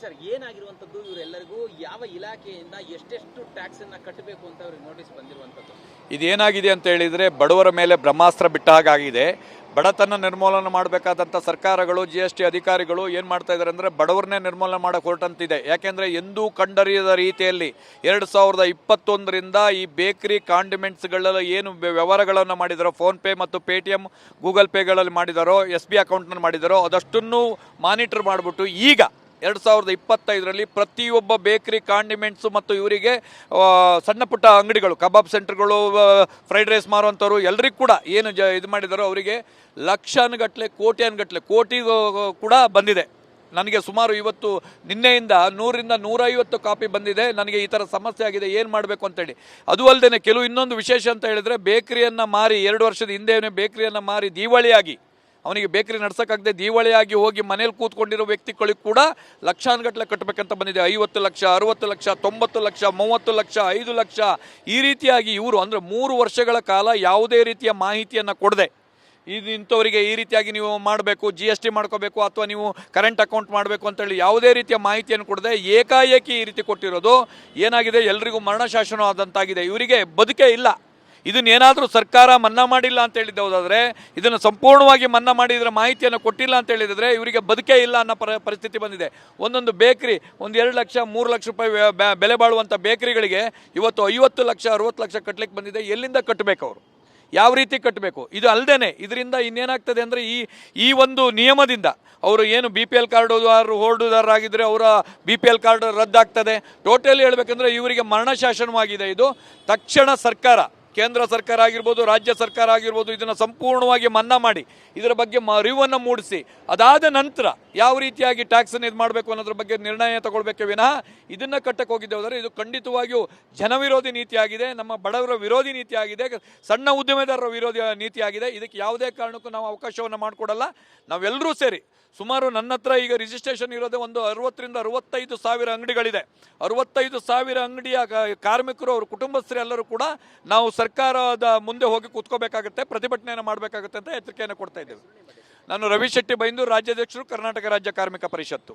Sir ಏನಾಗಿರುವಂತದ್ದು ಇವರೆಲ್ಲರಿಗೂ ಯಾವ ಇಲಾಖೆಯಿಂದ ಎಷ್ಟೆಷ್ಟು ಟ್ಯಾಕ್ಸ್ ಅನ್ನ ಕಟ್ಟಬೇಕು ಅಂತ ಅವ್ರಿಗೆ ನೋಟಿಸ್ ಬಂದಿರುವಂತದ್ದು ಇದೇನಾಗಿದೆ ಅಂತ ಹೇಳಿದರೆ, ಬಡವರ ಮೇಲೆ ಬ್ರಹ್ಮಾಸ್ತ್ರ ಬಿಟ್ಟ ಹಾಗಾಗಿದೆ. ಬಡತನ ನಿರ್ಮೂಲನೆ ಮಾಡಬೇಕಾದಂಥ ಸರ್ಕಾರಗಳು ಜಿ ಎಸ್ ಟಿ ಅಧಿಕಾರಿಗಳು ಏನು ಮಾಡ್ತಾ ಇದ್ದಾರೆ ಅಂದರೆ, ಬಡವರನ್ನೇ ನಿರ್ಮೂಲನೆ ಮಾಡೋಕೆ ಹೊರಟಂತಿದೆ ಯಾಕೆಂದರೆ ಎಂದೂ ಕಂಡರಿಯದ ರೀತಿಯಲ್ಲಿ ಎರಡು ಸಾವಿರದ ಇಪ್ಪತ್ತೊಂದರಿಂದ ಈ ಬೇಕರಿ ಕಾಂಡಿಮೆಂಟ್ಸ್ಗಳೆಲ್ಲ ಏನು ವ್ಯವಹಾರಗಳನ್ನು ಮಾಡಿದಾರೋ ಫೋನ್ಪೇ ಮತ್ತು ಪೇ ಟಿ ಎಂ ಗೂಗಲ್ ಪೇಗಳಲ್ಲಿ ಮಾಡಿದಾರೋ ಎಸ್ ಬಿ ಅಕೌಂಟ್ನಲ್ಲಿ ಮಾಡಿದಾರೋ, ಅದಷ್ಟನ್ನು ಮಾನಿಟರ್ ಮಾಡಿಬಿಟ್ಟು ಈಗ ಎರಡು ಸಾವಿರದ ಇಪ್ಪತ್ತೈದರಲ್ಲಿ ಪ್ರತಿಯೊಬ್ಬ ಬೇಕರಿ ಕಾಂಡಿಮೆಂಟ್ಸು ಮತ್ತು ಇವರಿಗೆ ಸಣ್ಣ ಪುಟ್ಟ ಅಂಗಡಿಗಳು, ಕಬಾಬ್ ಸೆಂಟರ್ಗಳು ಫ್ರೈಡ್ ರೈಸ್ ಮಾರುವಂಥವ್ರು ಎಲ್ರಿಗೂ ಕೂಡ ಏನು ಜ, ಇದು ಮಾಡಿದಾರೋ ಅವರಿಗೆ ಲಕ್ಷಾನುಗಟ್ಟಲೆ, ಕೋಟ್ಯಾನುಗಟ್ಟಲೆ, ಕೋಟಿ ಕೂಡ ಬಂದಿದೆ. ನನಗೆ ಸುಮಾರು ಇವತ್ತು ನಿನ್ನೆಯಿಂದ ನೂರಿಂದ ನೂರೈವತ್ತು ಕಾಪಿ ಬಂದಿದೆ. ನನಗೆ ಈ ಥರ ಸಮಸ್ಯೆ ಆಗಿದೆ, ಏನು ಮಾಡಬೇಕು ಅಂತೇಳಿ. ಅದು ಅಲ್ಲದೆ ಕೆಲವು ಇನ್ನೊಂದು ವಿಶೇಷ ಅಂತ ಹೇಳಿದರೆ ಬೇಕರಿಯನ್ನು ಮಾರಿ, ಎರಡು ವರ್ಷದ ಹಿಂದೆಯೇ ಬೇಕರಿಯನ್ನು ಮಾರಿ, ದಿವಾಳಿಯಾಗಿ ಅವನಿಗೆ ಬೇಕರಿ ನಡ್ಸೋಕ್ಕಾಗದೆ ದಿವಾಳಿಯಾಗಿ ಹೋಗಿ ಮನೇಲಿ ಕೂತ್ಕೊಂಡಿರೋ ವ್ಯಕ್ತಿಗಳಿಗೆ ಕೂಡ ಲಕ್ಷಾನುಗಟ್ಟಲೆ ಕಟ್ಟಬೇಕಂತ ಬಂದಿದೆ. ಐವತ್ತು ಲಕ್ಷ, ಅರುವತ್ತು ಲಕ್ಷ, ತೊಂಬತ್ತು ಲಕ್ಷ, ಮೂವತ್ತು ಲಕ್ಷ, ಐದು ಲಕ್ಷ. ಈ ರೀತಿಯಾಗಿ ಇವರು ಅಂದರೆ ಮೂರು ವರ್ಷಗಳ ಕಾಲ ಯಾವುದೇ ರೀತಿಯ ಮಾಹಿತಿಯನ್ನು ಕೊಡದೆ. ಇದು ಇಂಥವರಿಗೆ ಈ ರೀತಿಯಾಗಿ ನೀವು ಮಾಡಬೇಕು ಜಿ ಎಸ್ ಟಿ ಮಾಡ್ಕೋಬೇಕು ಅಥವಾ ನೀವು ಕರೆಂಟ್ ಅಕೌಂಟ್ ಮಾಡಬೇಕು ಅಂತೇಳಿ ಯಾವುದೇ ರೀತಿಯ ಮಾಹಿತಿಯನ್ನು ಕೊಡದೆ. ಏಕಾಏಕಿ ಈ ರೀತಿ ಕೊಟ್ಟಿರೋದು. ಏನಾಗಿದೆ? ಎಲ್ರಿಗೂ ಮರಣ ಶಾಸನ ಆದಂತಾಗಿದೆ ಇವರಿಗೆ ಬದುಕೇ ಇಲ್ಲ. ಇದನ್ನೇನಾದರೂ ಸರ್ಕಾರ ಮನ್ನಾ ಮಾಡಿಲ್ಲ ಅಂತ ಹೇಳಿದ್ದೆ ಹೋದಾದರೆ ಇದನ್ನು ಸಂಪೂರ್ಣವಾಗಿ ಮನ್ನಾ ಮಾಡಿದರೆ ಮಾಹಿತಿಯನ್ನು ಕೊಟ್ಟಿಲ್ಲ ಅಂತ ಹೇಳಿದರೆ ಇವರಿಗೆ ಬದುಕೇ ಇಲ್ಲ ಅನ್ನೋ ಪರ, ಪರಿಸ್ಥಿತಿ ಬಂದಿದೆ. ಒಂದೊಂದು ಬೇಕ್ರಿ, ಒಂದು ಎರಡು ಲಕ್ಷ, ಮೂರು ಲಕ್ಷ ರೂಪಾಯಿ ಬೆಲೆ ಬಾಳುವಂಥ ಬೇಕರಿಗಳಿಗೆ ಇವತ್ತು ಐವತ್ತು ಲಕ್ಷ, ಅರವತ್ತು ಲಕ್ಷ ಕಟ್ಟಲಿಕ್ಕೆ ಬಂದಿದೆ. ಎಲ್ಲಿಂದ ಕಟ್ಟಬೇಕು ಅವರು? ಯಾವ ರೀತಿ ಕಟ್ಟಬೇಕು ಇದು ಅಲ್ಲದೇನೆ ಇದರಿಂದ ಇನ್ನೇನಾಗ್ತದೆ ಅಂದರೆ ಈ ಈ ಒಂದು ನಿಯಮದಿಂದ ಅವರು ಏನು ಬಿ ಪಿ ಎಲ್ ಕಾರ್ಡ್ ಹೋಲ್ಡುದಾರರಾಗಿದ್ದರೆ ಅವರ ಬಿ ಪಿ ಎಲ್ ಕಾರ್ಡ್ ರದ್ದಾಗ್ತದೆ. ಟೋಟಲಿ ಹೇಳಬೇಕಂದ್ರೆ ಇವರಿಗೆ ಮರಣ ಶಾಸನವಾಗಿದೆ ಇದು. ತಕ್ಷಣ ಸರ್ಕಾರ ಕೇಂದ್ರ ಸರ್ಕಾರ ಆಗಿರ್ಬೋದು, ರಾಜ್ಯ ಸರ್ಕಾರ ಆಗಿರ್ಬೋದು, ಇದನ್ನು ಸಂಪೂರ್ಣವಾಗಿ ಮನ್ನಾ ಮಾಡಿ, ಇದರ ಬಗ್ಗೆ ಅರಿವನ್ನು ಮೂಡಿಸಿ, ಅದಾದ ನಂತರ ಯಾವ ರೀತಿಯಾಗಿ ಟ್ಯಾಕ್ಸನ್ನು ಇದು ಮಾಡಬೇಕು ಅನ್ನೋದ್ರ ಬಗ್ಗೆ ನಿರ್ಣಯ ತಗೊಳ್ಬೇಕೆ ವಿನಃ ಇದನ್ನು ಕಟ್ಟಕ್ಕೆ ಹೋಗಿದ್ದೆ ಹೋದರೆ ಇದು ಖಂಡಿತವಾಗಿಯೂ ಜನವಿರೋಧಿ ನೀತಿಯಾಗಿದೆ, ನಮ್ಮ ಬಡವರ ವಿರೋಧಿ ನೀತಿಯಾಗಿದೆ, ಸಣ್ಣ ಉದ್ಯಮೆದಾರರ ವಿರೋಧಿ ನೀತಿಯಾಗಿದೆ. ಇದಕ್ಕೆ ಯಾವುದೇ ಕಾರಣಕ್ಕೂ ನಾವು ಅವಕಾಶವನ್ನು ಮಾಡಿಕೊಡಲ್ಲ. ನಾವೆಲ್ಲರೂ ಸೇರಿ ಸುಮಾರು ನನ್ನ ಹತ್ರ ಈಗ ರಿಜಿಸ್ಟ್ರೇಷನ್ ಇರೋದೇ ಒಂದು ಅರವತ್ತರಿಂದ ಅರವತ್ತೈದು ಸಾವಿರ ಅಂಗಡಿಗಳಿದೆ. ಅರವತ್ತೈದು ಸಾವಿರ ಅಂಗಡಿಯ ಕಾರ್ಮಿಕರು, ಅವರು ಕುಟುಂಬಸ್ಥರೆಲ್ಲರೂ ಕೂಡ ನಾವು ಸರ್ಕಾರದ ಮುಂದೆ ಹೋಗಿ ಕೂತ್ಕೋಬೇಕಾಗುತ್ತೆ, ಪ್ರತಿಭಟನೆಯನ್ನು ಮಾಡಬೇಕಾಗುತ್ತೆ ಅಂತ ಎಚ್ಚರಿಕೆಯನ್ನು ಕೊಡ್ತಾ ಇದ್ದೇವೆ. ನಾನು ರವಿ ಶೆಟ್ಟಿ ಬೈಂದೂರು ರಾಜ್ಯಾಧ್ಯಕ್ಷರು, ಕರ್ನಾಟಕ ರಾಜ್ಯ ಕಾರ್ಮಿಕ ಪರಿಷತ್ತು.